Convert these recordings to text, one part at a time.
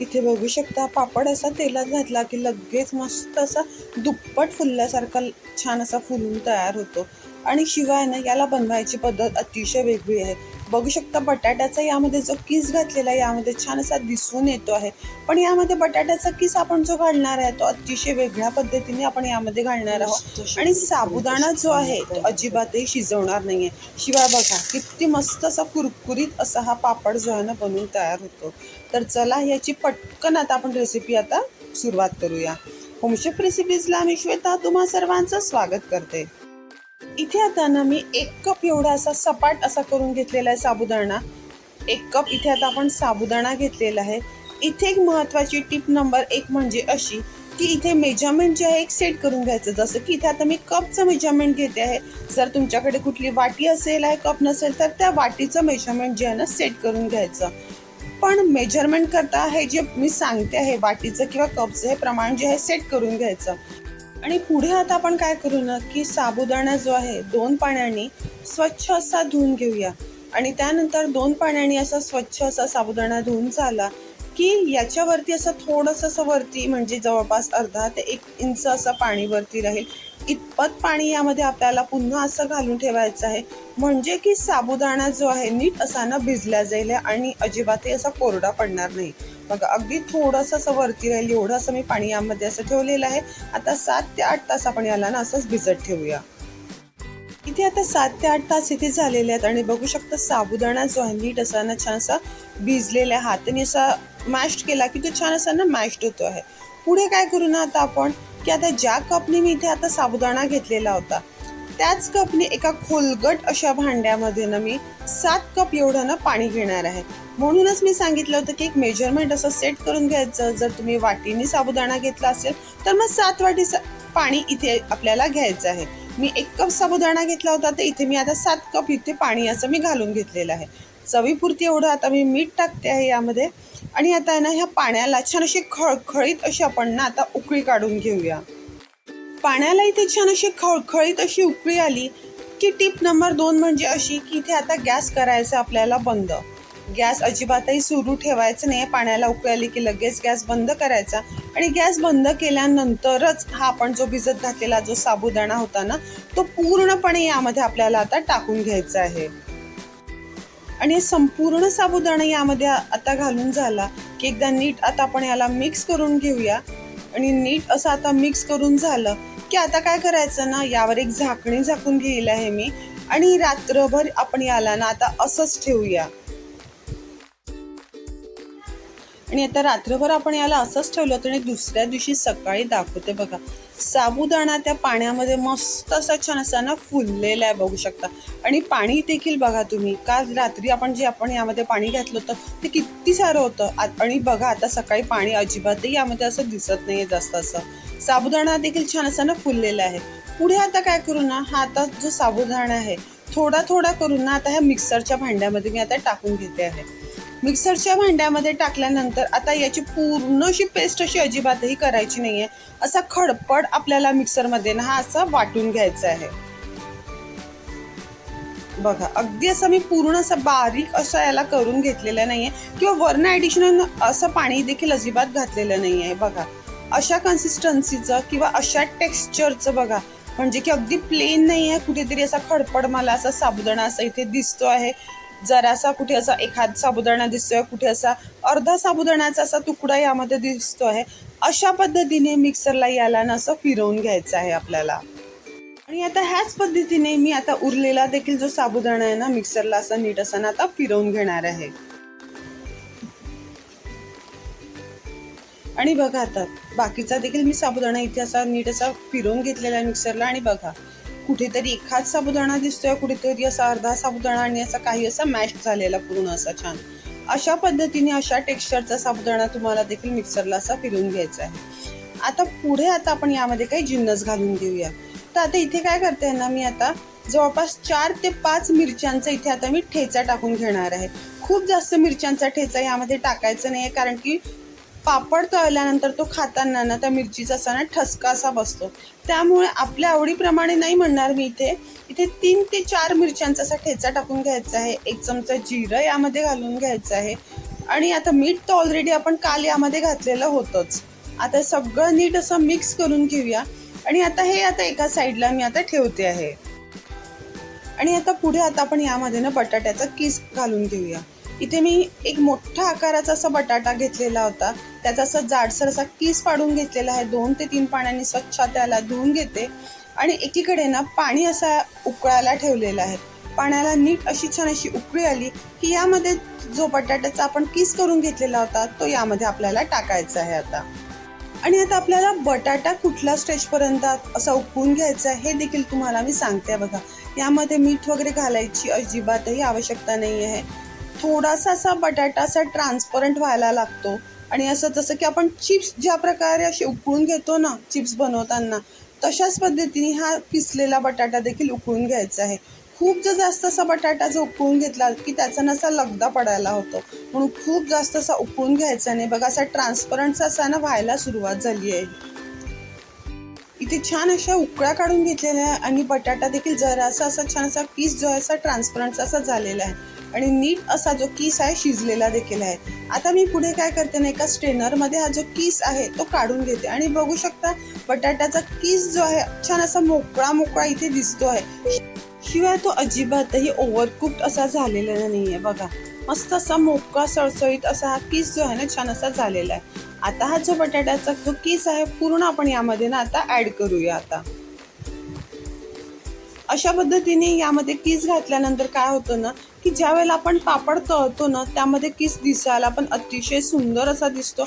इथे बघू शकता पापड असा तेलात घातला की लगेच मस्त असा दुप्पट फुलल्यासारखा छान असा फुलून तयार होतो. आणि शिवाय ना याला बनवायची पद्धत अतिशय वेगळी आहे. बघू शकता बटाट्याचा यामध्ये जो किस घातलेला आहे यामध्ये छान असा दिसून येतो आहे. पण यामध्ये बटाट्याचा किस आपण जो घालणार आहे तो अतिशय वेगळ्या पद्धतीने आपण यामध्ये घालणार आहोत. आणि साबुदाणा जो आहे तो अजिबातही शिजवणार नाहीये. शिवाय बघा किती मस्त असा कुरकुरीत असा हा पापड जो आहे ना बनवून तयार होतो. तर चला याची पटकन आता आपण रेसिपी आता सुरुवात करूया. होमशेफ रेसिपीजला मी श्वेता तुम्हा सर्वांचं स्वागत करते. इथे आता ना मी एक कप एवढा असा सपाट असा करून घेतलेला आहे साबुदाणा. एक कप इथे आता आपण साबुदाणा घेतलेला आहे. इथे एक महत्त्वाची टिप नंबर एक म्हणजे अशी की इथे मेजरमेंट जे आहे एक सेट करून घ्यायचं. जसं की इथे आता मी कपचं मेजरमेंट घेते आहे. जर तुमच्याकडे कुठली वाटी असेल आहे कप नसेल तर त्या वाटीचं मेजरमेंट जे आहे ना सेट करून घ्यायचं. पण मेजरमेंट करता हे जे मी सांगते आहे वाटीचं किंवा कपचं हे प्रमाण जे आहे सेट करून घ्यायचं. आणि पुढे आता आपण काय करू ना की साबुदाणा जो आहे दोन पाण्याने स्वच्छ असा धुवून घेऊया. आणि त्यानंतर दोन पाण्याने असा स्वच्छ असा साबुदाणा धुवून झाला की याच्यावरती असं थोडंसं असं वरती म्हणजे जवळपास अर्धा ते एक इंच असं पाणी वरती राहील. इतपत पाणी यामध्ये आपल्याला पुन्हा असं घालून ठेवायचं आहे. म्हणजे की साबुदाणा जो आहे नीट असा ना भिजला जाईल आणि अजिबातही असा कोरडा पडणार नाही. बघा अगदी थोडंसं असं वरती राहील एवढं असं मी पाणी यामध्ये असं ठेवलेलं आहे. आता सात ते आठ तास आपण याला ना असंच भिजत ठेवूया. इथे आता सात ते आठ तास इथे झालेले आहेत आणि बघू शकता साबुदाणा जो आहे नीट असा ना छान असा भिजलेला आहे. हाताने असा मॅश केला की तो छान असा ना मॅश्ड होतो आहे. पुढे काय करू ना आता आपण की आता ज्या कपने मी इथे आता साबुदाणा घेतलेला होता त्याच कपने एका खोलगट अशा भांड्यामध्ये ना मी सात कप एवढं ना पाणी घेणार आहे. म्हणूनच मी सांगितलं होतं की एक मेजरमेंट असं सेट करून घ्यायचं. जर तुम्ही वाटीने साबुदाणा घेतला असेल तर मग सात वाटी सा- पाणी इथे आपल्याला घ्यायचं आहे. मी एक कप साबुदाणा घेतला होता तर इथे मी आता सात कप इथे पाणी असं मी घालून घेतलेलं आहे. चवीपुरती एवढं आता मी मीठ टाकते आहे यामध्ये. आणि आता ना ह्या पाण्याला छान अशी खळखळीत अशी आपण ना आता उकळी काढून घेऊया. पाण्याला इथे छान अशी खळखळीत अशी उकळी आली की टिप नंबर दोन म्हणजे अशी की इथे आता गॅस करायचा आपल्याला बंद. गॅस अजिबातही सुरू ठेवायचं नाही. पाण्याला उकळी आली की लगेच गॅस बंद करायचा. आणि गॅस बंद केल्यानंतरच हा आपण जो भिजत घातलेला जो साबुदाणा होता ना तो पूर्णपणे यामध्ये आपल्याला आता टाकून घ्यायचा आहे. आणि संपूर्ण साबुदाणा यामध्ये आता घालून झाला की एकदा नीट आता आपण याला मिक्स करून घेऊया. आणि नीट असं आता मिक्स करून झालं की आता काय करायचं ना? यावर एक झाकणी झाकून घेईल आहे मी. आणि रात्रभर आपण याला ना आता असंच ठेवूया. आणि आता रात्रभर आपण याला असंच ठेवलं होतं आणि दुसऱ्या दिवशी सकाळी दाखवते बघा. साबुदाणा त्या पाण्यामध्ये मस्त असा छान असा ना फुललेला आहे बघू शकता. आणि पाणी देखील बघा तुम्ही. का रात्री आपण जे आपण यामध्ये पाणी घातलं होतं ते किती सारं होतं. आणि बघा आता सकाळी पाणी अजिबातही यामध्ये असं दिसत नाही जास्त असं. साबुदाणा देखील छान असा ना फुललेला आहे. पुढे आता काय करू ना हा आता जो साबुदाणा आहे थोडा थोडा करून ना आता ह्या मिक्सरच्या भांड्यामध्ये मी आता टाकून घेते आहे. मिक्सरच्या भांड्यामध्ये टाकल्यानंतर आता याची पूर्ण अशी पेस्ट अशी अजिबातही करायची नाही आहे असा खडपड आपल्याला मिक्सरमध्ये ना हा असा वाटून घ्यायचा आहे. बघा अगदी असं मी पूर्ण असं बारीक असं याला करून घेतलेलं नाही आहे किंवा वर्ण ॲडिशनल असं पाणी देखील अजिबात घातलेलं नाही आहे बघा अशा कन्सिस्टन्सीचं किंवा अशा टेक्स्चरचं बघा. म्हणजे की अगदी प्लेन नाही आहे कुठेतरी असा खडपड मला असा साबुदाणा असा इथे दिसतो आहे. जरासा कुठे असा एखाद साबुदाणा दिसतोय कुठे असा अर्धा साबुदाण्याचा असा तुकडा यामध्ये दिसतो आहे. अशा पद्धतीने मिक्सरला याला ना असं फिरवून घ्यायचं आहे आपल्याला. आणि आता ह्याच पद्धतीने मी आता उरलेला देखील जो साबुदाणा आहे ना मिक्सरला असा नीट असा ना आता फिरवून घेणार आहे. आणि बघा आता बाकीचा देखील मी साबुदाणा इथे असा नीट असा फिरवून घेतलेला आहे मिक्सरला आणि बघा कुठेतरी एखाद साबुदाणा दिसतोय कुठेतरी असा अर्धा साबुदाणा आणि असा काही असा मॅश झालेला पूर्ण असा छान. अशा पद्धतीने अशा टेक्स्चरचा साबुदाणा तुम्हाला देखील मिक्सरला असा फिरवून घ्यायचा आहे. आता पुढे आता आपण यामध्ये काही जिन्नस घालून घेऊया. तर आता इथे काय करते ना मी आता जवळपास चार ते पाच मिरच्यांचा इथे आता मी ठेचा टाकून घेणार आहे. खूप जास्त मिरच्यांचा ठेचा यामध्ये टाकायचा नाही आहे कारण की पापड तळल्यानंतर तो खाताना ना त्या मिरचीचा असा ना ठसका असा बसतो. त्यामुळे आपल्या आवडीप्रमाणे नाही म्हणणार मी इथे. इथे तीन ते चार मिरच्यांचा असा ठेचा टाकून घ्यायचा आहे. एक चमचा जिरं यामध्ये घालून घ्यायचं आहे. आणि आता मीठ तर ऑलरेडी आपण काल यामध्ये घातलेलं होतंच. आता सगळं नीट असं मिक्स करून घेऊया. आणि आता हे आता एका साईडला मी आता ठेवते आहे. आणि आता पुढे आता आपण यामध्ये ना बटाट्याचा किस घालून घेऊया. इथे मी एक मोठा आकाराचा असा बटाटा घेतलेला होता. त्याचा असा जाडसर असा किस पाडून घेतलेला आहे. दोन ते तीन पाण्याने स्वच्छ त्याला धुवून घेते. आणि एकीकडे ना पाणी असा उकळायला ठेवलेला आहे. पाण्याला नीट अशी छान अशी उकळी आली की यामध्ये जो बटाट्याचा आपण किस करून घेतलेला होता तो यामध्ये आपल्याला टाकायचा आहे आता. आणि आता आपल्याला बटाटा कुठल्या स्टेजपर्यंत असा उकळून घ्यायचा आहे हे देखील तुम्हाला मी सांगते बघा. यामध्ये मीठ वगैरे घालायची अजिबातही आवश्यकता नाही आहे थोडासा असा बटाटा असा ट्रान्सपरंट व्हायला लागतो. आणि असं जसं की आपण चिप्स ज्या प्रकारे असे उकळून घेतो ना चिप्स बनवताना तशाच पद्धतीने हा पिसलेला बटाटा देखील उकळून घ्यायचा आहे. खूप जर जास्त असा बटाटा जर उकळून घेतला की त्याचा नसा लगदा पडायला होतो. म्हणून खूप जास्त असा उकळून घ्यायचा नाही. बघा असा ट्रान्सपरंट असा ना व्हायला सुरुवात झाली आहे. इथे छान अशा उकळ्या काढून घेतलेल्या आहे आणि बटाटा देखील जरासा असा छान असा पीस जो आहे असा ट्रान्सपरंट असा झालेला आहे. आणि नीट असा जो किस आहे शिजलेला देखील आहे. आता मी पुढे काय करते ना एका स्ट्रेनरमध्ये हा जो किस आहे तो काढून घेते. आणि बघू शकता बटाट्याचा किस जो आहे छान असा मोकळा मोकळा इथे दिसतो आहे. शिवाय तो अजिबातही ओव्हरकुक्ड असा झालेला नाही आहे बघा. मस्त असा मोकळा सळसळीत असा हा किस जो आहे ना छान असा झालेला आहे. आता हा जो बटाट्याचा जो किस आहे पूर्ण आपण यामध्ये ना आता ऍड करूया आता. अशा पद्धतीने यामध्ये किस घातल्यानंतर काय होतं ना की ज्या वेळेला आपण पापड तळतो ना त्यामध्ये किस दिसायला पण अतिशय सुंदर असा दिसतो.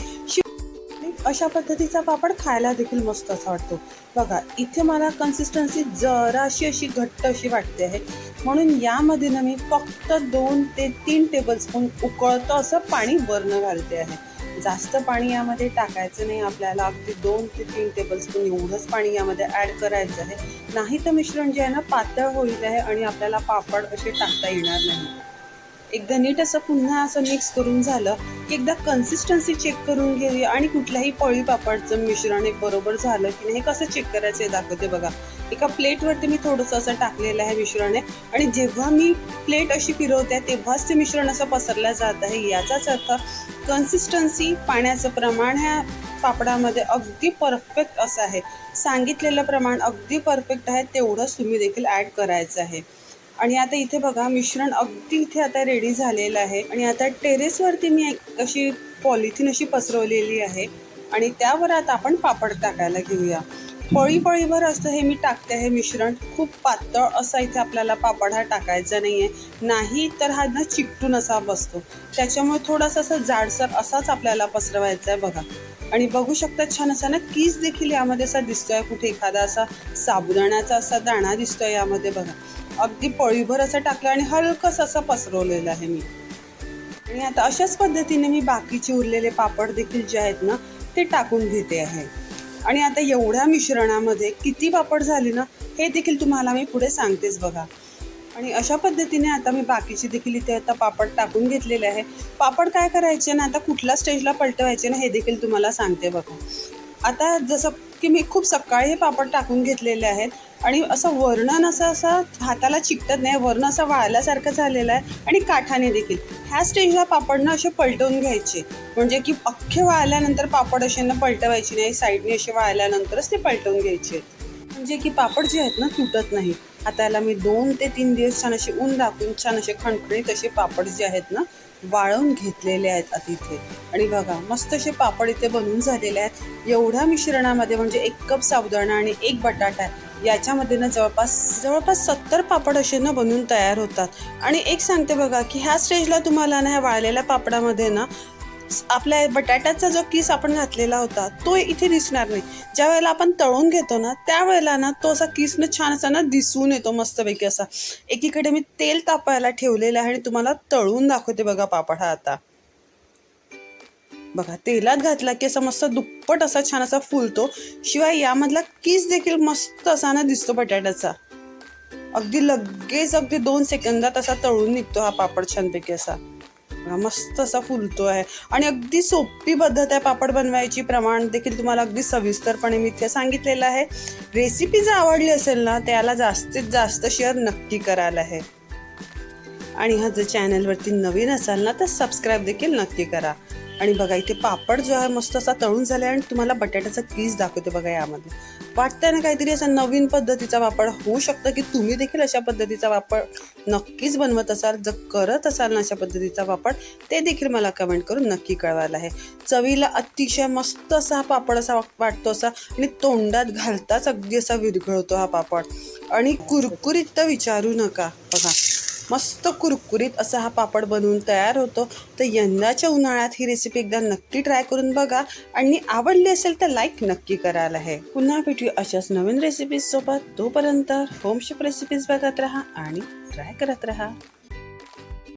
अशा पद्धतीचा पापड खायला देखील मस्त असा वाटतो. बघा इथे मला कन्सिस्टन्सी जराशी अशी घट्ट अशी वाटते आहे. म्हणून यामध्ये ना मी फक्त दोन ते तीन टेबलस्पून उकळतं असं पाणी वरणं घालते आहे. जास्त पाणी यामध्ये टाकायचं नाही. आपल्याला अगदी दोन ते तीन टेबलस्पून एवढंच पाणी यामध्ये ॲड करायचं आहे. नाही तर मिश्रण जे आहे ना पातळ होईल आहे आणि आपल्याला पापड असे टाकता येणार नाही. एकदा नीट असं पुन्हा असं मिक्स करून झालं की एकदा कन्सिस्टन्सी चेक करून घेऊया. आणि कुठल्याही पळी पापडचं मिश्रण एक बरोबर झालं की नाही कसं चेक करायचं हे दाखवते बघा. एका प्लेटवरती मी थोडंसं असं टाकलेलं आहे मिश्रण आहे आणि जेव्हा मी प्लेट अशी फिरवते तेव्हाच ते मिश्रण असं पसरलं जात आहे. याचाच अर्थ कन्सिस्टन्सी पाण्याचं प्रमाण ह्या पापडामध्ये अगदी परफेक्ट असं आहे. सांगितलेलं प्रमाण अगदी परफेक्ट आहे तेवढंच तुम्ही देखील ॲड करायचं आहे. आणि आता इथे बघा मिश्रण अगदी इथे आता रेडी झालेलं आहे. आणि आता टेरेसवरती मी एक अशी पॉलिथिन अशी पसरवलेली आहे. आणि त्यावर आता आपण पापड टाकायला घेऊया. पळी पळीभर असतं हे मी टाकते हे मिश्रण. खूप पातळ असा इथे आपल्याला पापड हा टाकायचा नाही आहे नाही तर हा ना चिकटून असा बसतो. त्याच्यामुळे थोडासा असा जाडसर असाच आपल्याला पसरवायचा आहे बघा. आणि बघू शकता छान असा ना कीस देखील यामध्ये असा दिसतोय. कुठे एखादा असा साबुदाण्याचा असा दाणा दिसतोय यामध्ये बघा. अगदी पळीभर असं टाकलं आणि हलकंसं असं पसरवलेलं आहे मी. आणि आता अशाच पद्धतीने मी बाकीचे उरलेले पापड देखील जे आहेत ना ते टाकून घेते आहे. आणि आता एवढ्या मिश्रणामध्ये किती पापड झाले ना हे देखील तुम्हाला मी पुढे सांगतेच बघा. आणि अशा पद्धतीने आता मी बाकीचे देखील इथे आता पापड टाकून घेतलेले आहे. पापड काय करायचे ना आता कुठल्या स्टेजला पलटवायचे ना हे देखील तुम्हाला सांगते बघा. आता जसं की मी खूप सकाळी हे पापड टाकून घेतलेले आहेत आणि असं वर्णन असं असं हाताला चिकटत नाही वर्ण असं वाळल्यासारखं झालेलं आहे. आणि काठाने देखील. ह्या स्टेजला पापडनं असे पलटवून घ्यायचे. म्हणजे की अख्खे वाळल्यानंतर पापड असे ना पलटवायचे नाही साईडने असे वाळल्यानंतरच ते पलटवून घ्यायचे. म्हणजे की पापड जे आहेत ना तुटत नाही. आता याला मी दोन ते तीन दिवस छान असे ऊन दाखवून छान असे खणखणीत असे पापड जे आहेत ना वाळवून घेतलेले आहेत आता इथे. आणि बघा मस्त असे पापड इथे बनवून झालेले आहेत. एवढ्या मिश्रणामध्ये म्हणजे एक कप साबुदाणा आणि एक बटाटा याच्यामध्ये ना जवळपास जवळपास सत्तर पापड असे ना बनून तयार होतात. आणि एक सांगते बघा की ह्या स्टेजला तुम्हाला ना ह्या वाळलेल्या पापडामध्ये ना आपल्या बटाट्याचा जो किस आपण घातलेला होता तो इथे दिसणार नाही. ज्या वेळेला आपण तळून घेतो ना त्यावेळेला ना तो असा किस ना छान असा ना दिसून येतो मस्तपैकी असा. एकीकडे मी तेल तापायला ठेवलेलं आहे आणि तुम्हाला तळून दाखवते बघा पापड हा आता. बघा तेलात घातला की असा मस्त दुप्पट असा छान असा फुलतो. शिवाय यामधला किस देखील मस्त असा ना दिसतो बटाट्याचा. अगदी लगेच अगदी दोन सेकंदात असा तळून निघतो हा पापड छानपैकी असा. मस्त असा फुलतो आहे. आणि अगदी सोपी पद्धत आहे पापड बनवायची. प्रमाण देखील तुम्हाला अगदी सविस्तरपणे मी इथे सांगितलेलं आहे. रेसिपी जर आवडली असेल ना त्याला जास्तीत जास्त शेअर नक्की करायला आहे. आणि हा जर चॅनलवरती नवीन असाल ना तर सबस्क्राईब देखील नक्की करा. आणि बघा इथे पापड जो आहे मस्त असा तळून झाला आणि तुम्हाला बटाट्याचा कीस दाखवते बघा यामध्ये. वाटतं ना काहीतरी असा नवीन पद्धतीचा वापर? होऊ शकतं की तुम्ही देखील अशा पद्धतीचा वापर नक्कीच बनवत असाल जर करत असाल ना अशा पद्धतीचा वापर ते देखील मला कमेंट करून नक्की कळवायला आहे. चवीला अतिशय मस्त असा हा पापड असा वाटतो असा आणि तोंडात घालताच अगदी असा विरघळतो हा पापड. आणि कुरकुरीत तर विचारू नका बघा. मस्त कुरकुरीत असा हा पापड बनवून तयार होतो. तर यंदाच्या उन्हाळ्यात ही रेसिपी एकदा नक्की ट्राय करून बघा. आणि आवडली असेल तर लाईक नक्की करायला आहे पुन्हा भेटूया अशाच नवीन रेसिपीज सोबत. तोपर्यंत होमशेफ रेसिपीज बघत राहा आणि ट्राय करत राहा.